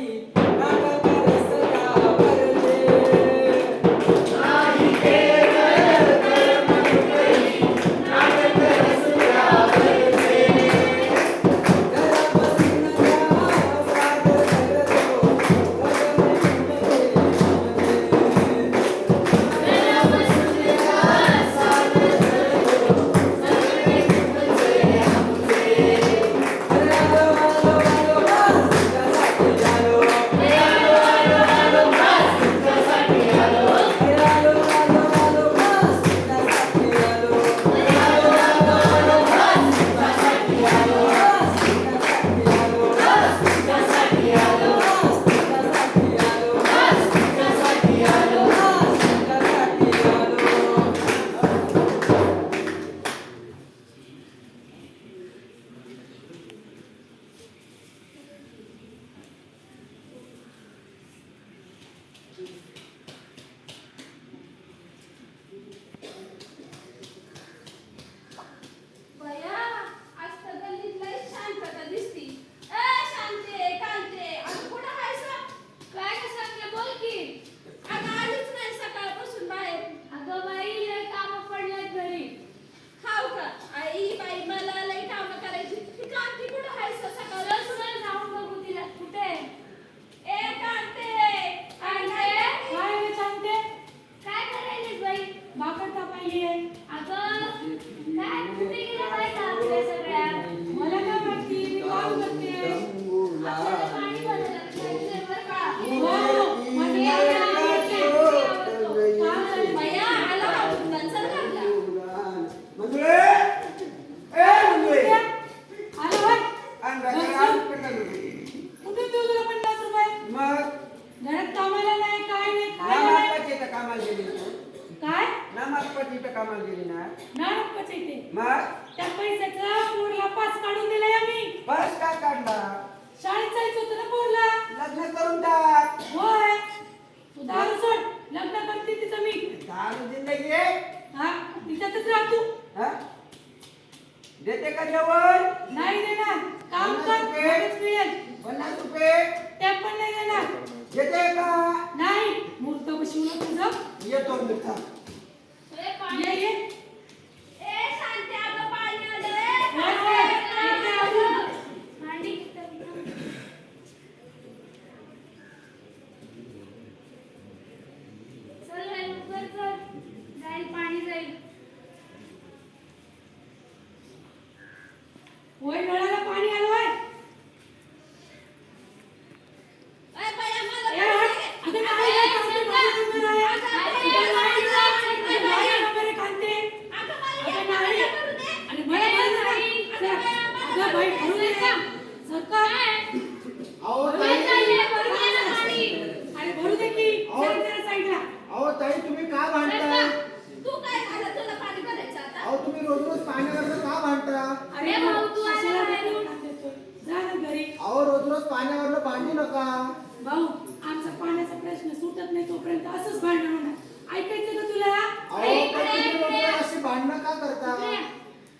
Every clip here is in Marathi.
Thank you. कामाला गेली ना? मग? त्या पैशाचा पोरला पास काढून दिलाय आम्ही. बस का काढला? शाळेत जायचं होतं ना पोरला. लग्न करून टाक. होय. तू दारू सोड. लग्न करते तिचं मी. दारू जिंदगी आहे हा तिच्यातच राह तू. हा? देते का जेवण? नाही देणार. काम कर. लगेच मिळेल. पन्नास रुपये. ते पण नाही देणार. देते का? नाही. मूर्त बसवलं तुझं. येतो मी थांब. ये ये होय नळाला पाणी आलोय ए हट अगं नाही रे, कांते माझा नंबर आहे. अगं नाही रे, माझा नंबर आहे कांते. अगं नाही. अरे मला बोल ना. सर, अगं बाई, भरू दे ना. सरकार. अहो भरू ताई दे ना. अरे भरू दे की अहो. सर, जरा साईडला. अहो ताई तुम्ही का भांडताय अहो तुम्ही रोज रोज पाण्यावर का भांडता अरे ए भाऊ, तू कशाला आला बोलू? नाही. जा ना घरी अहो रोज रोज पाण्यावर भांडू नका भाऊ आमचा पाण्याचा प्रश्न सुटत नाही तोपर्यंत असंच भांडण होणार ऐकायचं का तुला अहो पण तुम्ही रोज रोज अशी भांडणं का करता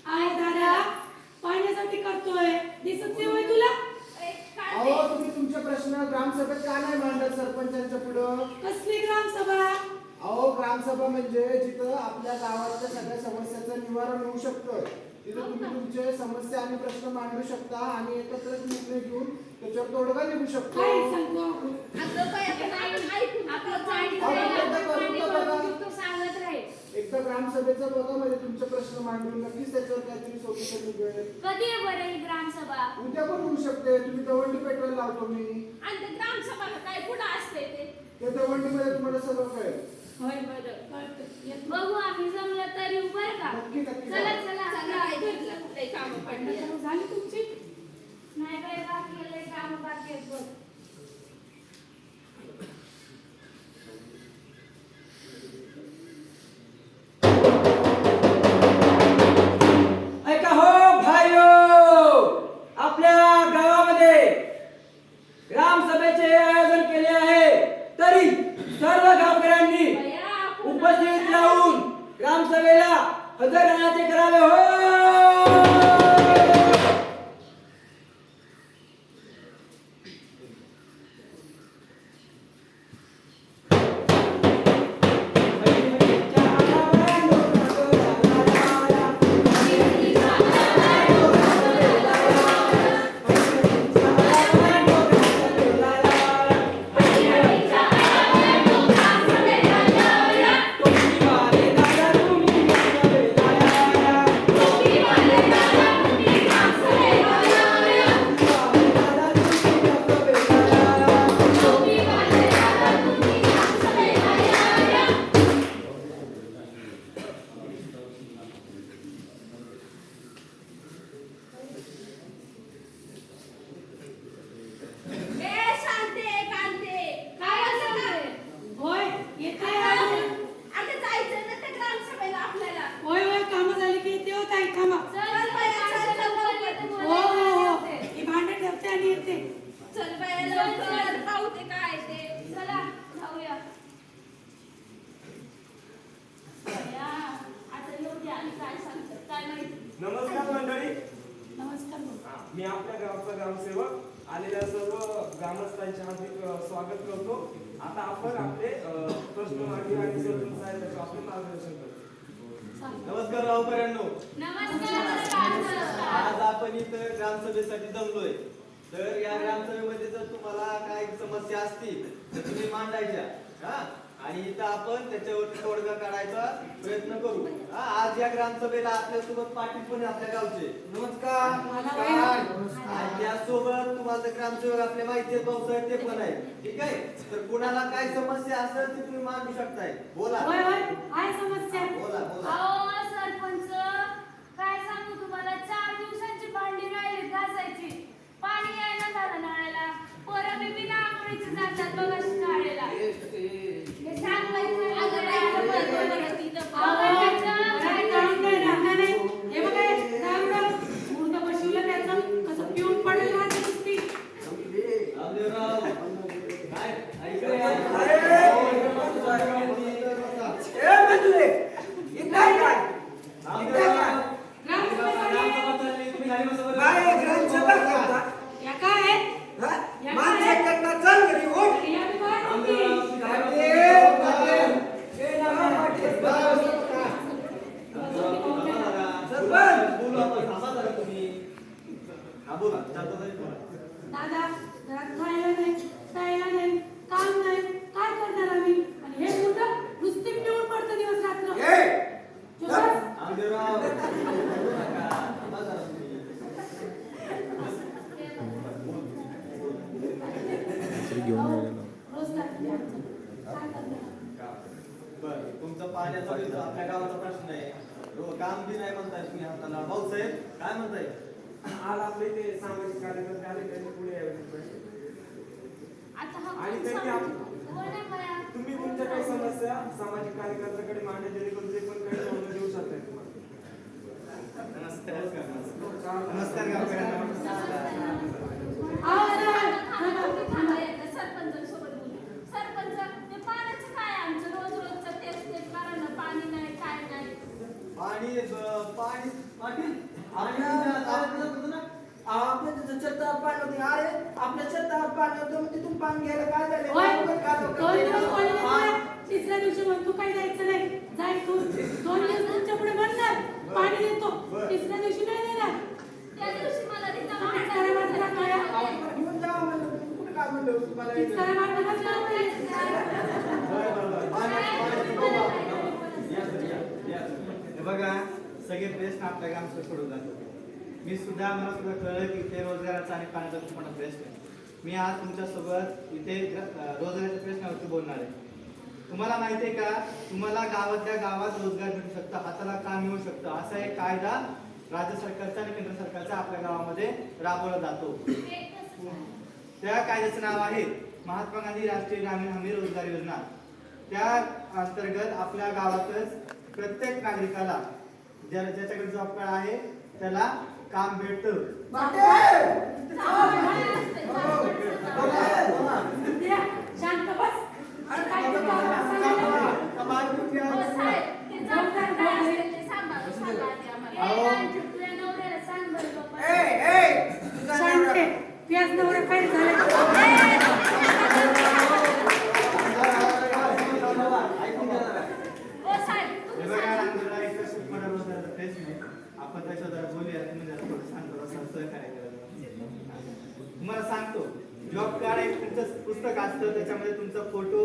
आहे दादा पाण्यासाठी करतोय दिसत नाही होय तुला अहो तुम्ही तुमचे प्रश्न ग्रामसभेत का नाही मांडत सरपंचांच्या पुढं कसली ग्रामसभा? अहो ग्रामसभा म्हणजे जिथं आपल्या गावातल्या सगळ्या समस्याचं निवारण होऊ शकतं. तिथं तुम्ही तुमचे समस्या आणि प्रश्न मांडू शकता आणि एकत्र निर्णय घेऊन त्याच्यावर तोडगा निघू शकतो. काय सांगतो? सांगत राहील. एकदा ग्रामसभेचा बघा म्हणजे तुमचे प्रश्न मांडून नक्कीच त्याच्यावर काहीतरी सोल्युशन निघेल कधी आहे बरं ही ग्रामसभा? उद्या पण होऊ शकते. तुम्ही दवंडी पेट्रोल लावतो मी. आणि ते ग्रामसभा काय कुठं असते ते? त्या दवंडीमध्ये तुम्हाला सगळं कळेल. होय बरं कळतं. बघू आम्ही जमलं तर बरं का? नक्की नक्की चला. चला नाही. झाली तुमची? नाही बाई बाकी काम बाकी आहेत बघ. आपण आपले प्रश्न आणि मार्गदर्शन करतो. नमस्कार गावकऱ्यांनो नमस्कार. आज आपण इथं ग्रामसभेसाठी जमलोय. तर या ग्रामसभेमध्ये जर तुम्हाला काही समस्या असतील तर तुम्ही मांडायच्या. हा? आणि इथं आपण त्याच्यावर तोडगा काढायचा प्रयत्न करू. हा आज या ग्रामसभेला आपल्यासोबत पाटील पण आपल्या गावचे. नमस्कार. त्यासोबत तुम्हाला ग्रामसेवक आपले माहिती आहे भाऊसाहेब ते पण आहे. ठीक आहे? तर कुणाला काय समस्या असेल ती तुम्ही मांडू शकताय. बोला. होय होय. आहे समस्या. बोला बोला. सरपंच काय सांगू तुम्हाला? चार दिवसांची भांडी राहिली घासायची. पाणी यायला झालं नळाला. पोरं बिबी आंघोळीची जातात बघा शाळेला. हे सांगायचं अगं बाई, बरं, बरं, बरं, तिथं अहो, बघायचं. झाली मग सगळं- काय ग्रामसभा करता या काय आहे? हा? या माणसं काय? करता चल घरी उठ या बी बाहेर आमदार, होती. काय पाटील, म्हणतो? पाटील. ए, नाना पाटील. सरपंच. बोलू आपण थांबा जरा तुम्ही हा बोला जातो तरी बोला दादा घरात खायला नाही प्यायला नाही काम नाही काय करणार आम्ही आणि हे मुलं नुसती पिऊन पडतं दिवस रात्र ए, जोशास, आमदेवराव बोलू नका थांबा जरा तुम्ही रोज काय काय करणार बर तुमचा पाण्याचा बी आपल्या गावाचा प्रश्न आहे बी नाही म्हणताय तुम्ही हाताला भाऊसाहेब काय म्हणताय आज आपले ते सामाजिक कार्यकर्ते आले त्यांनी पुढे हा आणि त्यांनी आप-? तुम्ही तुमच्या काही समस्या सामाजिक कार्यकर्त्याकडे मांडणे जेणेकरून ते पण काही सोडून देऊ शकतात तुम्हाला नमस्कार नमस्कार थांबा, थांबा, एकदा सरपंचांसोबत बोलू. सरपंच, ते पाण्याचं काय आहे आमचं? रोज रोजचं तेच तेच कारण पाणी नाही काय नाही ब- पाणी पाटील होतं ना आपल्या तिथं छतावर पाणी होते. अरे आपल्या छतावर पाणी होतं. मग तिथून पाणी घ्यायला काय झालं? हा. तिसऱ्या दिवशी म्हणतो काही जायचं नाही. जाय तू. दोन दिवस तुमच्यापुढे म्हणणार पाणी देतो. तिसऱ्या दिवशी नाही देणार त्या दिवशी मला रिकामा मग काय वाटायला मात्र काय? लागला. घेऊन जावं म्हणलं तुम्ही कुठं काय म्हणलं होतं मला तीच करा मात्र बस करत नाही. बरं, बरं, बरं. पाण्याचं- पाण्याचं बघू आपण. या तुम्ही, या, या तुम्ही. हे बघा प्रश्न आपल्या गावचं सोडून जातो मी सुद्धा मला सुद्धा कळलं की इथे रोजगाराचा आणि पाण्याचा खूप मोठा प्रश्न आहे. मी आज तुमच्यासोबत इथे रोजगाराच्या प्रश्नावरती बोलणार आहे. तुम्हाला माहिती आहे का? तुम्हाला गावातल्या गावात रोजगार मिळू शकतो हाताला काम मिळू शकतं. असा एक कायदा राज्य सरकारचा आणि केंद्र सरकारचा आपल्या गावामध्ये राबवला जातो. त्या कायद्याचं नाव आहे महात्मा गांधी राष्ट्रीय ग्रामीण हमी रोजगार योजना. त्या अंतर्गत आपल्या गावातच प्रत्येक नागरिकाला ज्या ज्याच्याकडे जॉब कार्ड आहे त्याला काम भेटतं. द्या, शांत बस. आणि काय ते पाहून सांगायला हो, साहेब, ते जबाबदार काय असेल ते सांगा, सांगा आधी आम्हाला. अहो. ए, रांची, तुझ्या नवऱ्याला सांग बरं बाबा. ए ए तुझा शांत नवरा- आहे. पियास नवरा काय झालं ऐकून घ्या जरा. हो, साहेब, हे तुम्ही बघा, सांगा. आमच्याकडे एक खूप मोठा रोजगाराचा प्रश्न आहे. आपण त्याच्या जरा बोलूया तुम्ही जरा थोडं शांत बसा, सहकार्य करा जरा. तुम्हाला सांगतो जॉब कार्ड एक तुमचं पुस्तक असतं त्याच्यामध्ये तुमचा फोटो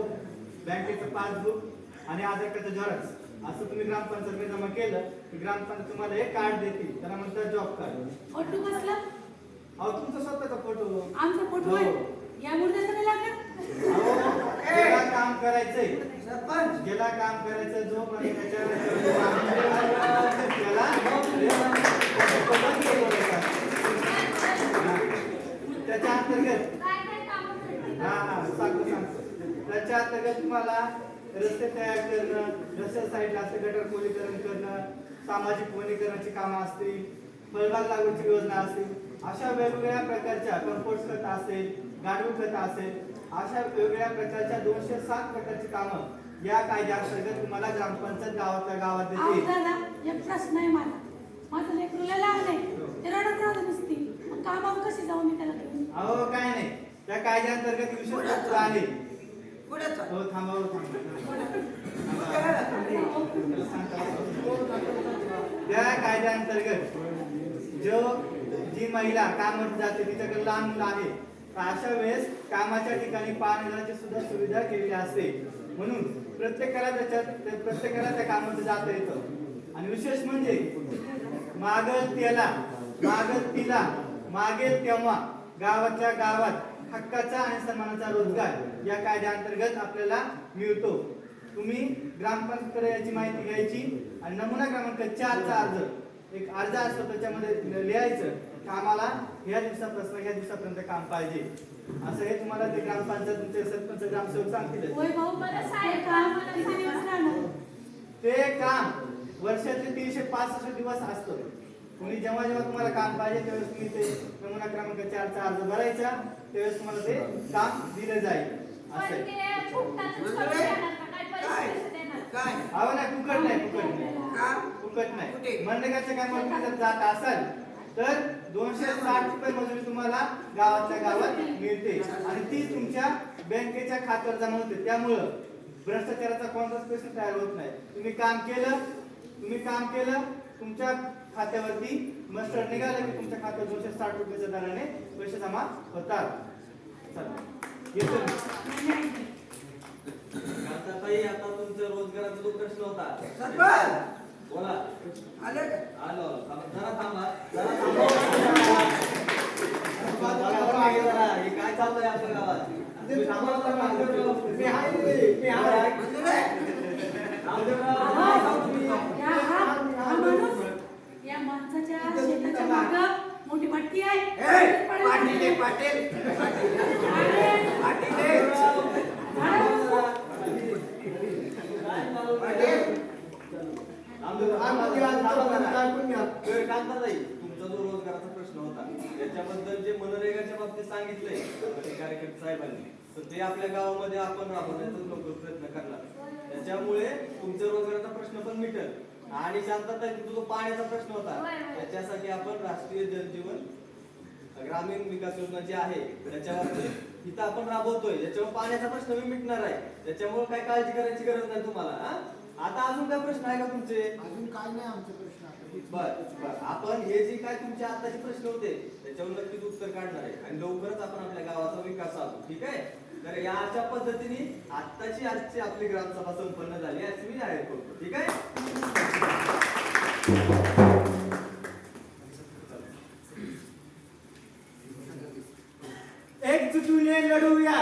बँकेचं पासबुक आणि आधार कार्डचं झेरॉक्स असं तुम्ही ग्रामपंचायत जमा केलं की ग्रामपंचायत तुम्हाला एक कार्ड देतील. त्याला म्हणतात जॉब कार्ड फोटो कसला? अहो तुमचा स्वतःचा फोटो आमचा फोटो आहे. हो. या मुर्द्याचं नाही लागत अहो, ज्याला काम करायचंय सरपंच ज्याला काम करायचं जो पण त्याच्या अंतर्गत काय काय कामं करते? हा हा सांगतो सांगतो. त्याच्या अंतर्गत तुम्हाला रस्ते तयार करणं रस्त्या साईडला असं गटर खोलीकरण करणं सामाजिक वनीकरणाची कामं असतील फळबाग लागवडची योजना असतील अशा वेगवेगळ्या प्रकारच्या कंपोस्ट खत असेल गांडूळ खत असेल अशा वेगवेगळ्या प्रकारच्या दोनशे सात प्रकारची कामं या कायद्याअंतर्गत तुम्हाला ग्रामपंचायत गावातल्या गावात देते एक प्रश्न आहे मला. माझं लेकरूला लागलंय ते रडत रडत नुसती मग कामावर कशी जाऊ मी त्याला अहो काय नाही. त्या कायद्याअंतर्गत विशेष तरतूद आहे. चाल. हो थांबा हो, थांबा. त्या कायद्याअंतर्गत जो जी महिला कामावर जाते तिच्याकडे लहान मुलं आहे अशा वेळेस कामाच्या ठिकाणी पाण्याची सुद्धा सुविधा केलेली असते. म्हणून प्रत्येकाला त्याच्यात त्या- प्रत्येकाला त्या कामाचं जाता येतं. आणि विशेष म्हणजे मागल त्याला मागल तिला मागेल तेव्हा गावातल्या गावात हक्काचा आणि सन्मानाचा रोजगार या कायद्याअंतर्गत आपल्याला मिळतो. तुम्ही ग्रामपंचायतीकडे याची माहिती घ्यायची आणि नमुना क्रमांक चारचा अर्ज एक अर्ज असतो त्याच्यामध्ये लिहायचं की आम्हाला या दिवसापासून या दिवसापर्यंत काम पाहिजे. असं हे तुम्हाला ते ग्रामपंचायत तुमचे सरपंच ग्रामसेवक सांगतील. होय ते काम वर्षाचे तीनशे पासष्ट दिवस असतं. तुम्ही जेव्हा जेव्हा तुम्हाला काम पाहिजे त्यावेळेस तुम्ही ते नमुना क्रमांक चारचा अर्ज भरायचा त्यावेळेस तुम्हाला ते काम दिलं जाईल. असं देणार? काय? अहो नाही फुकट नाही फुकट नाही. का? फुकट? नाही. मनरेगाच्या कामावर जर जात असाल तर दोनशे साठ रुपये मजुरी तुम्हाला गावातल्या गावात मिळते. आणि ती तुमच्या बँकेच्या खात्यावर जमा होते. त्यामुळं भ्रष्टाचाराचा कोणताच प्रश्न तयार होत नाही. तुम्ही काम केलं तुम्ही काम केलं तुमच्या खात्यावरती मस्टर निघालं की तुमच्या खात्यावर दोनशे साठ रुपयाच्या दराने पैसे जमा होतात. आता तुमच्या रोजगाराचा जो प्रश्न होता. सरपंच! बोला. आले का? आलो. जरा थांबा. जरा थांबा. हे जरा, हे काय चाललंय आपल्या गावात? थांबा. मी आहे मी आहे. रामदेवराव, काय सांगू तुम्ही? या हा हा माणूस या माणसाच्या शेताच्या मागं मोठी भट्टी आहे ए, पाटील आहे, पाटील अरे, पाटील आहे. काय चालू पाटील. रामदेवराव, हा, मध्ये आज थांबा आपण जरा. ऐकून घ्या. तर कांताताई तुमचा जो रोजगाराचा प्रश्न होता त्याच्याबद्दल जे मनरेगाच्या बाबतीत सांगितलंय ते कार्यकर्ते साहेबांनी तर ते गावामध्ये आपण राबवण्याचा प्रयत्न करणार. त्याच्यामुळे तुमच्या रोजगाराचा प्रश्न पण मिटेल. आणि शांतता जो पाण्याचा प्रश्न होता. त्याच्यासाठी आपण राष्ट्रीय जलजीवन ग्रामीण विकास योजना जी आहे त्याच्यावरती इथं आपण राबवतोय. त्याच्यामुळे पाण्याचा प्रश्न बी मिटणार आहे. त्याच्यामुळे काय काळजी करायची गरज नाही तुम्हाला हा? आता अजून काय प्रश्न आहे का तुमचे? अजून काय नाही आमचे प्रश्न बर बर. आपण हे जे काय तुमचे आताचे प्रश्न होते त्याच्यावर नक्कीच उत्तर काढणार आहे. आणि लवकरच आपण आपल्या गावाचा विकास साधू ठीक आहे? तर या अशा पद्धतीने आत्ताची आजची आपली ग्रामसभा संपन्न झाली असं मी जाहीर करतो ठीक आहे? एकजुटीने लढूया.